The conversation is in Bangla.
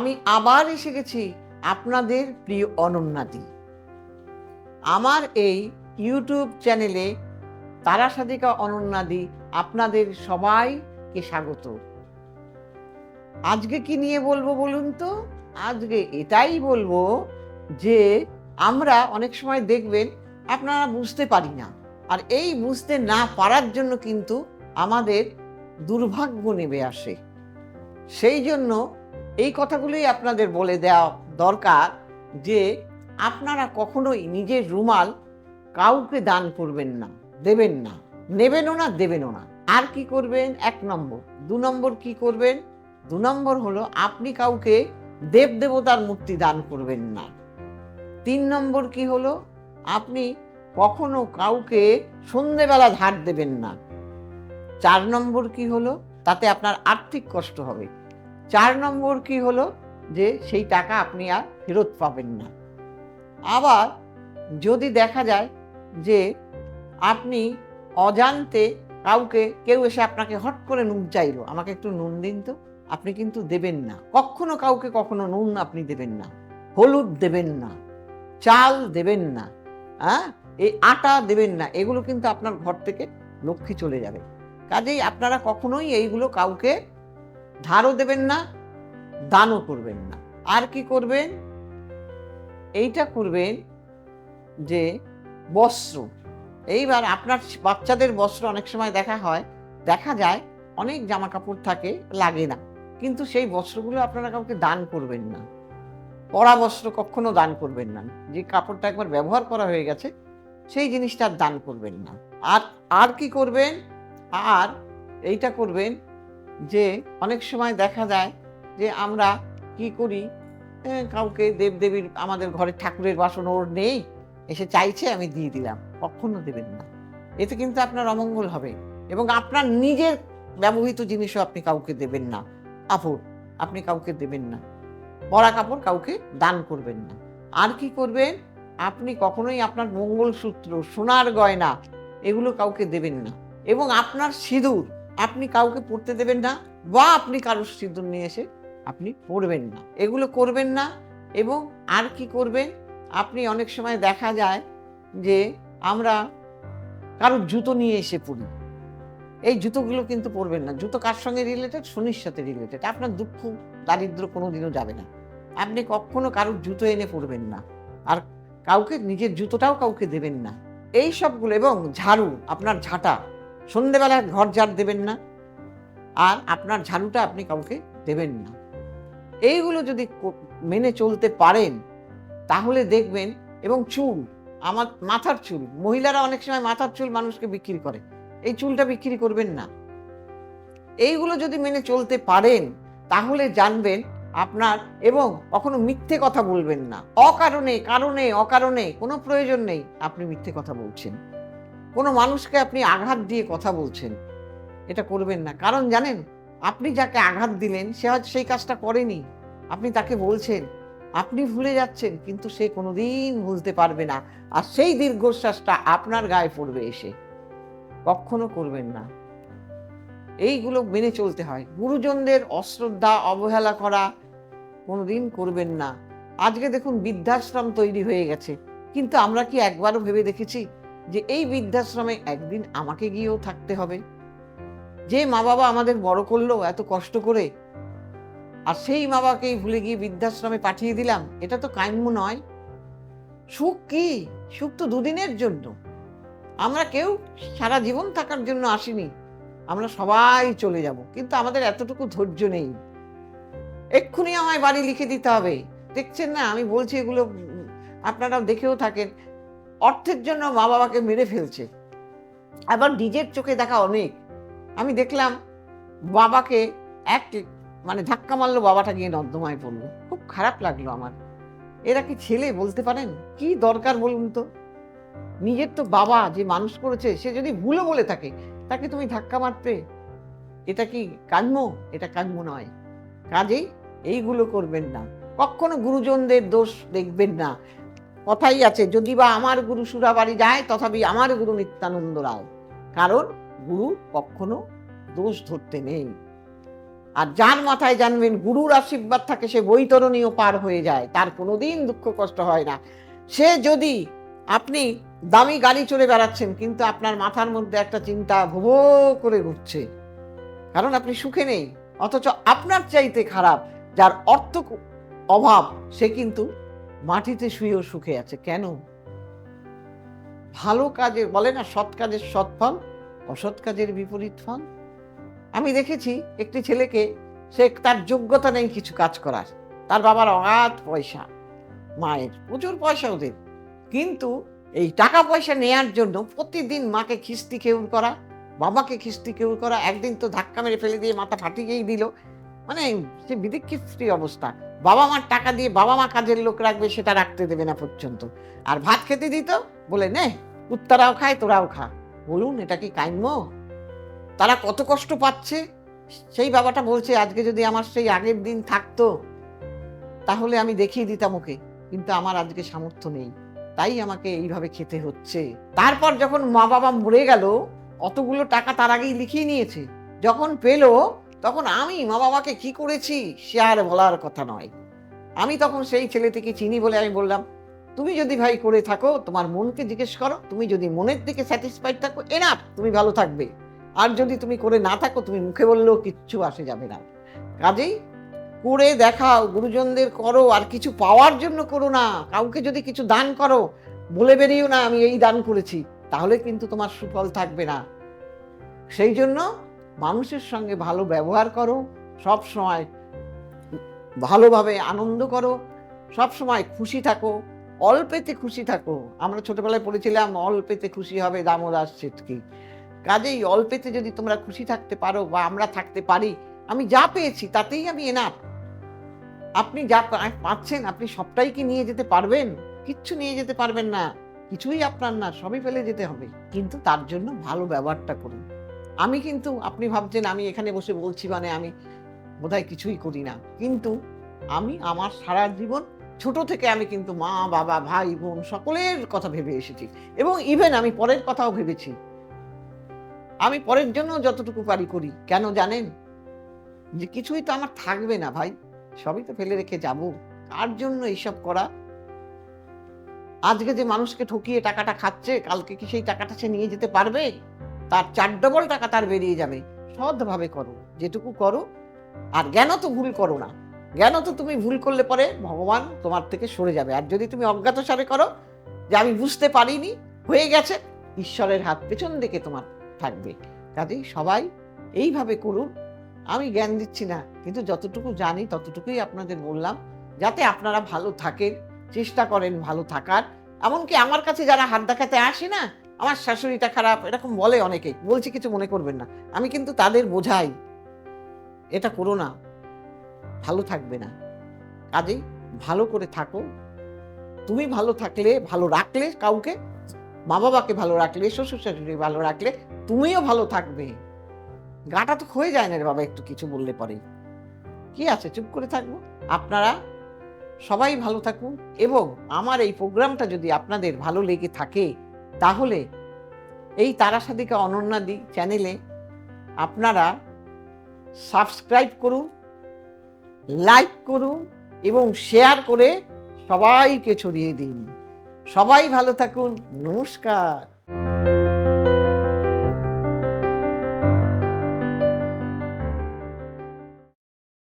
আমি আবার এসে গেছি আপনাদের প্রিয় অনন্যাদি। আমার এই ইউটিউব চ্যানেলে তারা সাধিকা অনন্যাদি আপনাদের সবাইকে স্বাগত। আজকে কি নিয়ে বলব বলুন তো? আজকে এটাই বলব যে আমরা অনেক সময় দেখবেন আপনারা বুঝতে পারি না। আর এই বুঝতে না পারার জন্য কিন্তু আমাদের দুর্ভাগ্য নেমে আসে। সেই জন্য এই কথাগুলোই আপনাদের বলে দেওয়া দরকার যে আপনারা কখনোই নিজের রুমাল কাউকে দান করবেন না, দেবেন না, নেবেনও না, দেবেনও না। আর কি করবেন? এক নম্বর। দু নম্বর কি করবেন? দু নম্বর হলো আপনি কাউকে দেব দেবতার মূর্তি দান করবেন না। তিন নম্বর কি হলো? আপনি কখনো কাউকে সন্ধেবেলা ধার দেবেন না। চার নম্বর কি হলো? তাতে আপনার আর্থিক কষ্ট হবে। চার নম্বর কি হলো? যে সেই টাকা আপনি আর ফেরত পাবেন না। আবার যদি দেখা যায় যে আপনি অজান্তে কাউকে, কেউ এসে আপনাকে হট করে নুন চাইলো, আমাকে একটু নুন দিন তো, আপনি কিন্তু দেবেন না। কখনো কাউকে কখনো নুন আপনি দেবেন না। হলুদ দেবেন না। চাল দেবেন না। হ্যাঁ এই আটা দেবেন না। এগুলো কিন্তু আপনার ঘর থেকে লক্ষ্মী চলে যাবে। কাজেই আপনারা কখনোই এইগুলো কাউকে ধারও দেবেন না, দানও করবেন না। আর কি করবেন? এইটা করবেন যে বস্ত্র। এইবার আপনার বাচ্চাদের বস্ত্র অনেক সময় দেখা হয়, দেখা যায় অনেক জামা কাপড় থাকে, লাগে না। কিন্তু সেই বস্ত্রগুলো আপনারা কাউকে দান করবেন না। পরা বস্ত্র কখনো দান করবেন না। যে কাপড়টা একবার ব্যবহার করা হয়ে গেছে, সেই জিনিসটা দান করবেন না। আর আর কি করবেন? আর এইটা করবেন যে অনেক সময় দেখা যায় যে আমরা কি করি? কাউকে দেবদেবীর, আমাদের ঘরে ঠাকুরের বাসন ওর নেই, এসে চাইছে আমি দিয়ে দিলাম। কখনো দেবেন না। এতে কিন্তু আপনার অমঙ্গল হবে এবং আপনার নিজের ব্যবহৃত জিনিসও আপনি কাউকে দেবেন না। কাপড় আপনি কাউকে দেবেন না। পরা কাপড় কাউকে দান করবেন না। আর কি করবেন? আপনি কখনোই আপনার মঙ্গলসূত্র, সোনার গয়না, এগুলো কাউকে দেবেন না। এবং আপনার সিঁদুর আপনি কাউকে পড়তে দেবেন না বা আপনি কারোর সিঁদুর নিয়ে এসে আপনি পড়বেন না। এগুলো করবেন না এবং আর কি করবেন? আপনি অনেক সময় দেখা যায় যে আমরা কারোর জুতো নিয়ে এসে পড়ি। এই জুতোগুলো কিন্তু পরবেন না। জুতো কার সঙ্গে রিলেটেড শনির সাথে রিলেটেড আপনার দুঃখ দারিদ্র কোনোদিনও যাবে না। আপনি কখনো কারোর জুতো এনে পরবেন না। আর কাউকে, নিজের জুতোটাও কাউকে দেবেন না। এই সবগুলো এবং ঝাড়ু, আপনার ঝাঁটা সন্ধেবেলা ঘর ঝাড় দেবেন না, আর আপনার ঝাড়ুটা আপনি কাউকে দেবেন না। এইগুলো যদি মেনে চলতে পারেন, তাহলে দেখবেন, এবং চুল, আমার মাথার চুল, মহিলারা অনেক সময় মাথার চুল মানুষকে বিক্রি করে, এই চুলটা বিক্রি করবেন না। এইগুলো যদি মেনে চলতে পারেন, তাহলে জানবেন আপনার, এবং কখনো মিথ্যে কথা বলবেন না। অকারণে, কারণে, অকারণে, কোনো প্রয়োজন নেই, আপনি মিথ্যে কথা বলছেন। কোনো মানুষকে আপনি আঘাত দিয়ে কথা বলছেন, এটা করবেন না। কারণ জানেন, আপনি যাকে আঘাত দিলেন, সে হয়তো সেই কাজটা করেনি। আপনি তাকে বলছেন, আপনি ভুলে যাচ্ছেন, কিন্তু সে কোনোদিন ভুলতে পারবে না। আর সেই দীর্ঘশ্বাসটা আপনার গায়ে পড়বে এসে। কখনো করবেন না। এইগুলো মেনে চলতে হয়। গুরুজনদের অশ্রদ্ধা, অবহেলা করা কোনোদিন করবেন না। আজকে দেখুন বৃদ্ধাশ্রম তৈরি হয়ে গেছে। কিন্তু আমরা কি একবারও ভেবে দেখেছি? যে এই বৃদ্ধাশ্রমে একদিন আমাকে গিয়েও থাকতে হবে। যে মা বাবা আমাদের বড় করল এত কষ্ট করে আর সেই মা বাবাকেই ভুলে গিয়ে বৃদ্ধাশ্রমে পাঠিয়ে দিলাম এটা তো কাম্য নয়। সুখ কি? সুখ তো দুদিনের জন্য। আমরা কেউ সারা জীবন থাকার জন্য আসিনি। আমরা সবাই চলে যাব কিন্তু আমাদের এতটুকু ধৈর্য নেই। এক্ষুনি আমায় বাড়ি লিখে দিতে হবে। দেখছেন না আমি বলছি এগুলো উম, আপনারা দেখেও থাকেন। অর্থের জন্য মা বাবাকে মেরে ফেলছে। আবার নিজের চোখে দেখা অনেক। আমি দেখলাম বাবাকে এক মানে ধাক্কা মারলো, বাবাটা গিয়ে নর্দমায় পড়ল। খুব খারাপ লাগল আমার। এরা কি ছেলে বলতে পারেন? কি দরকার বলুন তো? নিজের তো বাবা যে মানুষ করেছে, সে যদি ভুলও বলে থাকে, তাকে তুমি ধাক্কা মারতে? এটা কি কাম্য? এটা কাম্য নয়। কাজেই এইগুলো করবেন না। কখনো গুরুজনদের দোষ দেখবেন না। কথাই আছে, যদি বা আমার গুরু সুরাবাড়ি যায়, তথাপি আমার গুরু নিত্যানন্দ রায়। কারণ গুরু কখনো দোষ ধরতে নেই। আর যার মাথায় জানবেন গুরুর আশীর্বাদ থাকে, সে বৈতরণীয় পার হয়ে যায়, তার কোনোদিন দুঃখ কষ্ট হয় না। সে যদি আপনি দামি গাড়ি চড়ে বেড়াচ্ছেন, কিন্তু আপনার মাথার মধ্যে একটা চিন্তা ভুবো করে ঘুরছে, কারণ আপনি সুখে নেই, অথচ আপনার চাইতে খারাপ, যার অর্থ অভাব, সে কিন্তু মাটিতে শুয়েও সুখে আছে। কেন? ভালো কাজের, বলে না, সৎ কাজের সৎ ফল, অসৎ কাজের বিপরীত ফল? আমি দেখেছি একটি ছেলেকে, সে তার যোগ্যতা নেই কিছু কাজ করার। তার বাবার অগাধ পয়সা, মায়ের প্রচুর পয়সা ওদের। কিন্তু এই টাকা পয়সা নেয়ার জন্য প্রতিদিন মাকে খিস্তি কেউর করা, বাবাকে খিস্তি কেউর করা, একদিন তো ধাক্কা মেরে ফেলে দিয়ে মাথা ফাটিয়েই দিল। মানে সে বিদিক্ষিস্ত্রী অবস্থা। বাবা মার টাকা দিয়ে বাবা মা কাজের লোক রাখবে, সেটা রাখতে দেবে না পর্যন্ত। আর ভাত খেতে দিত? বলে, নে, উত্তরাও খায়, তোরাও খা। বলুন, এটা কি কাম্য? তারা কত কষ্ট পাচ্ছে? সেই বাবাটা বলছে, আজকে যদি আমার সেই আগের দিন থাকতো, তাহলে আমি দেখিয়ে দিতাম ওকে। কিন্তু আমার আজকে সামর্থ্য নেই। তাই আমাকে এইভাবে খেতে হচ্ছে। তারপর যখন মা বাবা মরে গেল, অতগুলো টাকা তার আগেই লিখিয়ে নিয়েছে। যখন পেল তখন আমি মা বাবাকে কি করেছি সে আর বলার কথা নয়। আমি তখন সেই ছেলেটিকে চিনি বলে আমি বললাম, তুমি যদি ভাই করে থাকো, তোমার মনকে জিজ্ঞেস করো, তুমি যদি মনের দিকে স্যাটিসফাইড থাকো এনাফ তুমি ভালো থাকবে। আর যদি তুমি করে না থাকো, তুমি মুখে বললেও কিচ্ছু আসে যাবে না। কাজেই করে দেখাও, গুরুজনদের করো, আর কিছু পাওয়ার জন্য করো না। কাউকে যদি কিছু দান করো, বলে বেরিয়েও না আমি এই দান করেছি, তাহলে কিন্তু তোমার সুফল থাকবে না। সেই জন্য মানুষের সঙ্গে ভালো ব্যবহার করো, সব সময় ভালোভাবে আনন্দ করো, সব সময় খুশি থাকো, অল্পেতে খুশি থাকো। আমরা ছোটবেলায় পড়েছিলাম, অল্পেতে খুশি হবে দামোদার সেটকি। কাজেই অল্পেতে যদি তোমরা খুশি থাকতে পারো বা আমরা থাকতে পারি, আমি যা পেয়েছি তাতেই আমি এনাফ আপনি যা পাচ্ছেন, আপনি সবটাই কি নিয়ে যেতে পারবেন? কিচ্ছু নিয়ে যেতে পারবেন না। কিছুই আপনার না, সবই ফেলে যেতে হবে। কিন্তু তার জন্য ভালো ব্যবহারটা করুন। আমি কিন্তু আপনি ভাবছেন আমি এখানে বসে বলছি মানে আমি বোধহয় কিছুই করি না। কিন্তু আমি আমার সারা জীবন ছোট থেকে আমি কিন্তু মা, বাবা, ভাই, বোন সকলের কথা ভেবে এসেছি এবং ইভেন আমি পরের কথাও ভেবেছি। আমি পরের জন্য যতটুকু পারি করি। কেন জানেন? যে কিছুই তো আমার থাকবে না ভাই। সবই তো ফেলে রেখে যাব। কার জন্য এইসব করা? আজকে যে মানুষকে ঠকিয়ে টাকাটা খাচ্ছে, কালকে কি সেই টাকাটা সে নিয়ে যেতে পারবে? তার চার ডবল টাকা তার বেরিয়ে যাবে। সৎভাবে করো, যেটুকু করো, আর জ্ঞান তো ভুল করো না। জ্ঞান তো তুমি ভুল করলে পরে ভগবান তোমার থেকে সরে যাবে। আর যদি তুমি অজ্ঞাত সারে করো, যে আমি বুঝতে পারিনি, হয়ে গেছে, ঈশ্বরের হাত পেছন দিকে তোমার থাকবে। কাজেই সবাই এইভাবে করুন। আমি জ্ঞান দিচ্ছি না, কিন্তু যতটুকু জানি ততটুকুই আপনাদের বললাম, যাতে আপনারা ভালো থাকেন, চেষ্টা করেন ভালো থাকার। এমনকি আমার কাছে যারা হাত দেখাতে আসে না আমার শাশুড়িটা খারাপ, এরকম বলে অনেকে বলছি, কিছু মনে করবেন না। আমি কিন্তু তাদের বোঝাই। এটা করো না। ভালো থাকবে না। কাজেই ভালো করে থাকো। তুমি ভালো থাকলে, ভালো রাখলে কাউকে মা বাবাকে ভালো রাখলে শ্বশুর শাশুড়ি ভালো রাখলে, তুমিও ভালো থাকবে। গাটা তো হয়ে যায় না রে বাবা, একটু কিছু বললে পরে। কি আছে? চুপ করে থাকব। আপনারা সবাই ভালো থাকুন। এবং আমার এই প্রোগ্রামটা যদি আপনাদের ভালো লেগে থাকে তাহলে এই তারা সাদিকা অনন্যাদি চ্যানেলে আপনারা সাবস্ক্রাইব করুন লাইক করুন এবং শেয়ার করে সবাইকে ছড়িয়ে দিন। সবাই ভালো থাকুন, নমস্কার।